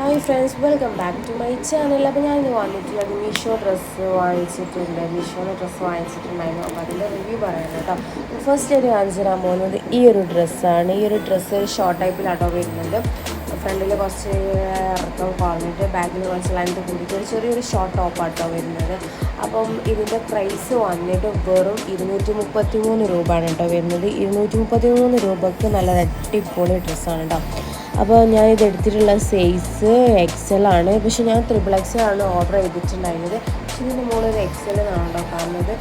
Hi friends welcome back to my channel അപ്പോൾ ഞാൻ ഇന്ന് വന്നിട്ടുള്ളത് മീഷോ ഡ്രസ്സ് വാങ്ങിച്ചിട്ടുണ്ട്. മീഷോയുടെ ഡ്രസ്സ് വാങ്ങിച്ചിട്ടുണ്ടായിരുന്നു അപ്പോൾ അതിന്റെ റിവ്യൂ പറയാം കേട്ടോ. ഫസ്റ്റ് ഒരു കാണിച്ചു തരാൻ പോകുന്നത് ഈ ഒരു ഡ്രസ്സാണ് ഈ ഒരു ഡ്രസ്സ് ഷോർട്ട് ടൈപ്പിലാട്ടോ വരുന്നുണ്ട് ഫ്രണ്ടിൽ കുറച്ച് ഇറക്കം കുറഞ്ഞിട്ട് ബാക്കിൽ കുറച്ച് ലൈൻ കൂടിയിട്ട് ഒരു ചെറിയൊരു ഷോർട്ട് ടോപ്പാട്ടോ വരുന്നത്. അപ്പം ഇതിന്റെ പ്രൈസ് വന്നിട്ട് വെറും ഇരുന്നൂറ്റി മുപ്പത്തി മൂന്ന് രൂപയാണ് കേട്ടോ വരുന്നത്. ഇരുന്നൂറ്റി മുപ്പത്തി മൂന്ന് രൂപക്ക് നല്ല അടിപൊളി ഡ്രസ്സാണ് കേട്ടോ. അപ്പോൾ ഞാൻ ഇത് എടുത്തിട്ടുള്ള സൈസ് എക്സൽ ആണ്. പക്ഷേ ഞാൻ ത്രിബിൾ എക്സൽ ആണ് ഓർഡർ ചെയ്തിട്ടുണ്ടായിരുന്നത്. പക്ഷെ ഇതിന്റെ മുകളിൽ എക്സൽ എന്നാണ് കേട്ടോ കാണുന്നത്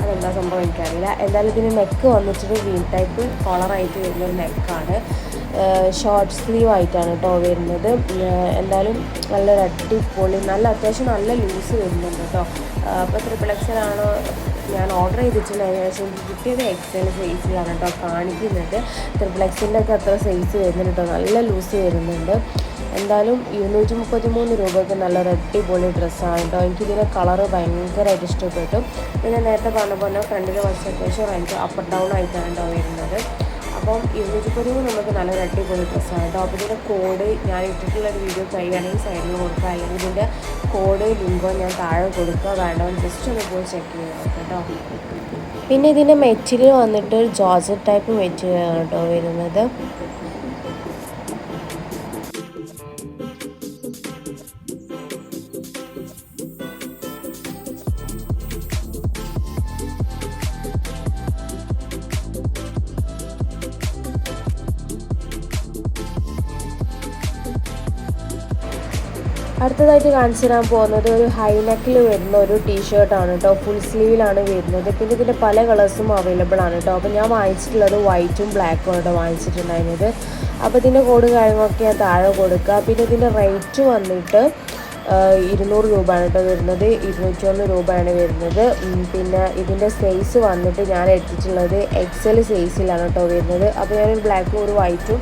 അതെന്താ സംഭവം എനിക്കറിയില്ല. എന്തായാലും ഇതിന് നെക്ക് വന്നിട്ട് വീൽ ടൈപ്പ് കോളറായിട്ട് വരുന്ന ഒരു നെക്കാണ് ഷോർട്ട് സ്ലീവ് ആയിട്ടാണ് കേട്ടോ വരുന്നത്. എന്തായാലും നല്ലൊരു അടിപൊളി നല്ല അത്യാവശ്യം നല്ല ലൂസ് വരുന്നുണ്ട് കേട്ടോ അപ്പോൾ ത്രിപ്പിൾ എക്സൽ ആണോ ഞാൻ ഓർഡർ ചെയ്തിട്ടുണ്ടായിരുന്നു പക്ഷേ എനിക്ക് കിട്ടിയത് എക്സൽ സൈസിലാണ് കേട്ടോ കാണിക്കുന്നത്. ത്രിപ്പിൾ എക്സലിന്റെ ഒക്കെ അത്ര സൈസ് വരുന്നുണ്ട് കേട്ടോ നല്ല ലൂസ് വരുന്നുണ്ട്. എന്തായാലും ഇരുന്നൂറ്റി മുപ്പത്തി മൂന്ന് രൂപയ്ക്ക് നല്ലൊരു അടിപൊളി ഡ്രസ്സാണ് കേട്ടോ എനിക്കിതിന്റെ കളറ് ഭയങ്കരമായിട്ട് ഇഷ്ടപ്പെട്ടു. പിന്നെ നേരത്തെ പറഞ്ഞ പോലെ ഫ്രണ്ടിൽ കുറച്ച് അത്യാവശ്യം റേഞ്ച് അപ്പ് ഡൗൺ ആയിട്ടാണ് കേട്ടോ വരുന്നത്. അപ്പം ഇരുന്നൂറ്റി പതിമൂന്ന് നമുക്ക് നല്ലൊരു അടിപൊളി ഡ്രസ്സാണ് കേട്ടോ. അപ്പോൾ ഇതിന്റെ കോഡ് ഞാൻ ഇട്ടിട്ടുള്ള ഒരു വീഡിയോ കഴിയുകയാണെങ്കിൽ സൈഡിൽ കൊടുക്കുക അല്ലെങ്കിൽ ഇതിന്റെ കോഡ് ലിങ്കോ ഞാൻ താഴെ കൊടുക്കുക വേണ്ടവൻ ജസ്റ്റ് ഒന്ന് പോയി ചെക്ക് ചെയ്യണം കേട്ടോ. പിന്നെ ഇതിന്റെ മെറ്റീരിയൽ വന്നിട്ട് ഒരു ജോർജറ്റ് ടൈപ്പ് മെറ്റീരിയൽ ആണ് കേട്ടോ വരുന്നത്. അടുത്തതായിട്ട് കാണിച്ചു തരാൻ പോകുന്നത് ഒരു ഹൈനെക്കിൽ വരുന്ന ഒരു ടീഷർട്ടാണ് കേട്ടോ ഫുൾ സ്ലീവിലാണ് വരുന്നത്. പിന്നെ ഇതിന്റെ പല കളേഴ്സും അവൈലബിൾ ആണ് കേട്ടോ അപ്പോൾ ഞാൻ വാങ്ങിച്ചിട്ടുള്ളത് വൈറ്റും ബ്ലാക്കും ആണ് കേട്ടോ വാങ്ങിച്ചിട്ടുണ്ടായിരുന്നത്. അപ്പോൾ ഇതിന്റെ കോഡ് കാര്യങ്ങളൊക്കെ ഞാൻ താഴെ കൊടുക്കുക പിന്നെ ഇതിന്റെ റേറ്റ് വന്നിട്ട് ഇരുന്നൂറ് രൂപയാണ് കേട്ടോ വരുന്നത്. ഇരുന്നൂറ്റൊന്ന് രൂപയാണ് വരുന്നത്. പിന്നെ ഇതിന്റെ സൈസ് വന്നിട്ട് ഞാൻ എടുത്തിട്ടുള്ളത് എക്സൽ സൈസിലാണ് കേട്ടോ വരുന്നത്. അപ്പോൾ ഞാനൊരു ബ്ലാക്കും ഒരു വൈറ്റും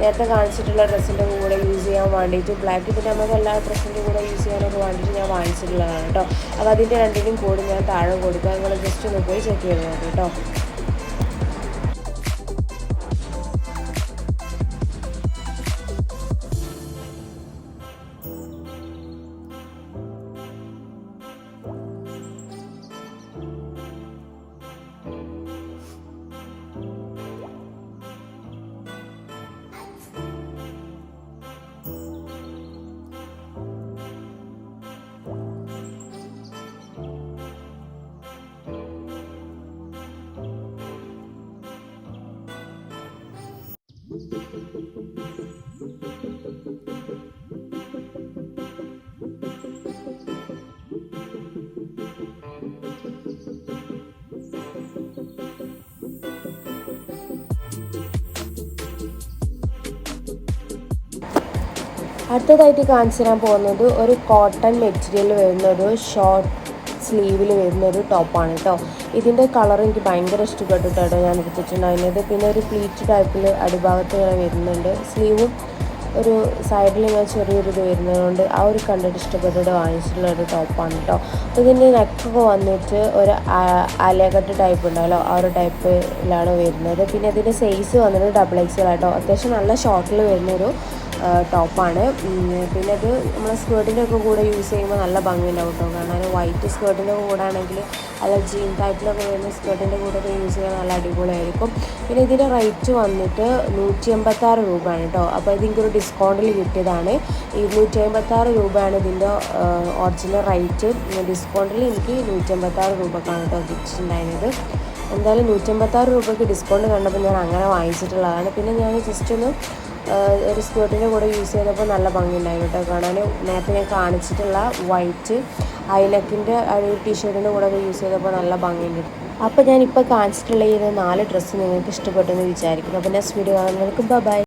നേരത്തെ കാണിച്ചിട്ടുള്ള ഡ്രസ്സിന്റെ കൂടെ യൂസ് ചെയ്യാൻ വേണ്ടിയിട്ട് ബ്ലാക്ക് പിന്നെ നമുക്ക് എല്ലാ ഡ്രസ്സിന്റെ കൂടെ യൂസ് ചെയ്യാനൊക്കെ വേണ്ടിയിട്ട് ഞാൻ വാങ്ങിച്ചിട്ടുള്ളതാണ് കേട്ടോ. അപ്പോൾ അതിന്റെ രണ്ടിനും കൂടി ഞാൻ താഴെ കൊടുക്കുക നിങ്ങൾ ജസ്റ്റ് ഒന്ന് പോയി ചെക്ക് ചെയ്ത് നോക്കാം കേട്ടോ. അടുത്തതായിട്ട് കാണിച്ചു തരാൻ പോകുന്നത് ഒരു കോട്ടൺ മെറ്റീരിയൽ വരുന്നത് ഷോർട്ട് സ്ലീവിൽ വരുന്ന ഒരു ടോപ്പാണ് കേട്ടോ ഇതിന്റെ കളർ എനിക്ക് ഭയങ്കര ഇഷ്ടപ്പെട്ടു കേട്ടോ ഞാൻ എടുത്തിട്ടുണ്ടായിരുന്നത്. പിന്നെ ഒരു പ്ലീറ്റ് ടൈപ്പിൽ അടിഭാഗത്ത് ഇങ്ങനെ വരുന്നുണ്ട്. സ്ലീവും ഒരു സൈഡിൽ ഇങ്ങനെ ചെറിയൊരു ഇത് വരുന്നതുകൊണ്ട് ആ ഒരു കണ്ടിട്ട് ഇഷ്ടപ്പെട്ടിട്ട് വാങ്ങിച്ചിട്ടുള്ള ഒരു ടോപ്പാണ് കേട്ടോ അപ്പോൾ ഇതിന്റെ നെക്കൊക്കെ വന്നിട്ട് ഒരു അലകട്ട് ടൈപ്പ് ഉണ്ടല്ലോ ആ ഒരു ടൈപ്പിലാണ് വരുന്നത്. പിന്നെ ഇതിന്റെ സൈസ് വന്നിട്ട് ഡബിൾ എക്സ് കേട്ടോ അത്യാവശ്യം നല്ല ഷോർട്ടിൽ വരുന്നൊരു ടോപ്പാണ് പിന്നെ അത് നമ്മൾ സ്കേർട്ടിന്റെ ഒക്കെ കൂടെ യൂസ് ചെയ്യുമ്പോൾ നല്ല ഭംഗിയുണ്ടാവും കേട്ടോ. കാരണം വൈറ്റ് സ്കേർട്ടിന്റെ കൂടെ ആണെങ്കിൽ അല്ല ജീൻ ടൈപ്പിലൊക്കെ വരുന്ന സ്കേർട്ടിന്റെ കൂടെ ഒക്കെ യൂസ് ചെയ്യാൻ നല്ല അടിപൊളിയായിരിക്കും. പിന്നെ ഇതിന്റെ റേറ്റ് വന്നിട്ട് നൂറ്റി എൺപത്താറ് രൂപയാണ് കേട്ടോ. അപ്പോൾ ഇതെനിക്കൊരു ഡിസ്കൗണ്ടിൽ കിട്ടിയതാണ്. ഇരുന്നൂറ്റി അമ്പത്താറ് രൂപയാണ് ഇതിന്റെ ഒറിജിനൽ റേറ്റ് ഡിസ്കൗണ്ടിൽ എനിക്ക് നൂറ്റി അമ്പത്താറ് രൂപക്കാണ് കേട്ടോ കിട്ടിയിട്ടുണ്ടായിരുന്നത് എന്തായാലും നൂറ്റമ്പത്താറ് രൂപയ്ക്ക് ഡിസ്കൗണ്ട് കണ്ടപ്പോൾ ഞാൻ അങ്ങനെ വാങ്ങിച്ചിട്ടുള്ളതാണ്. പിന്നെ ഞാൻ ജസ്റ്റ് ഒന്ന് ഒരു സ്കേർട്ടിന്റെ കൂടെ യൂസ് ചെയ്തപ്പോൾ നല്ല ഭംഗിയുണ്ടായിരുന്നു കേട്ടോ. കാണാൻ നേരത്തെ ഞാൻ കാണിച്ചിട്ടുള്ള വൈറ്റ് ഐലക്കിന്റെ ഒരു ടീഷർട്ടിന്റെ കൂടെ യൂസ് ചെയ്തപ്പോൾ നല്ല ഭംഗിയുണ്ട്. അപ്പോൾ ഞാനിപ്പോൾ കാണിച്ചിട്ടുള്ള ഈ നാല് ഡ്രസ്സ് നിങ്ങൾക്ക് ഇഷ്ടപ്പെട്ടെന്ന് വിചാരിക്കുന്നു. അപ്പോൾ നെക്സ്റ്റ് വീഡിയോ കാണുന്നവർക്ക് ബൈ